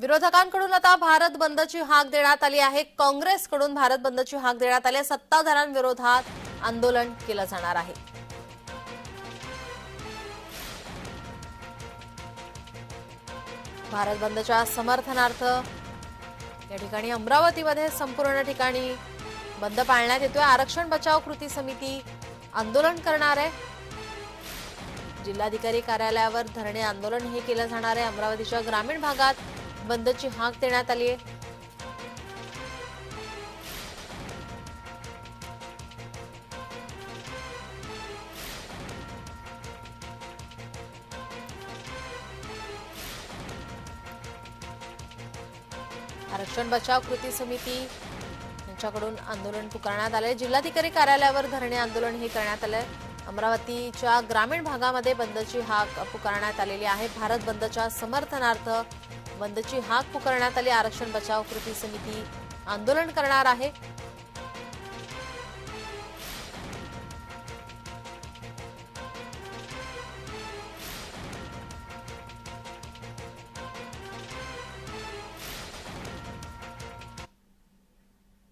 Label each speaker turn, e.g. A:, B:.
A: विरोधकांकडून आता भारत बंदची हाक देण्यात आली आहे. काँग्रेसकडून भारत बंदची हाक देण्यात आली आहे. सत्ताधाऱ्यांविरोधात आंदोलन केलं जाणार आहे. भारत बंदच्या समर्थनार्थ या ठिकाणी अमरावतीमध्ये संपूर्ण ठिकाणी बंद पाळण्यात येतोय. आरक्षण बचाव कृती समिती आंदोलन करणार आहे. जिल्हाधिकारी कार्यालयावर धरणे आंदोलन हे केलं जाणार आहे. अमरावतीच्या ग्रामीण भागात बंदची हाक देण्यात आली आहे. आरक्षण बचाव कृती समिती यांच्याकडून आंदोलन पुकारण्यात आलंय. जिल्हाधिकारी कार्यालयावर धरणे आंदोलन हे करण्यात आलंय. अमरावतीच्या ग्रामीण भागामध्ये बंदची हाक पुकारण्यात आलेली आहे. भारत बंदच्या समर्थनार्थ बंदची हाक पुकारण्यात आली. आरक्षण बचाव कृती समिती आंदोलन करणार आहे.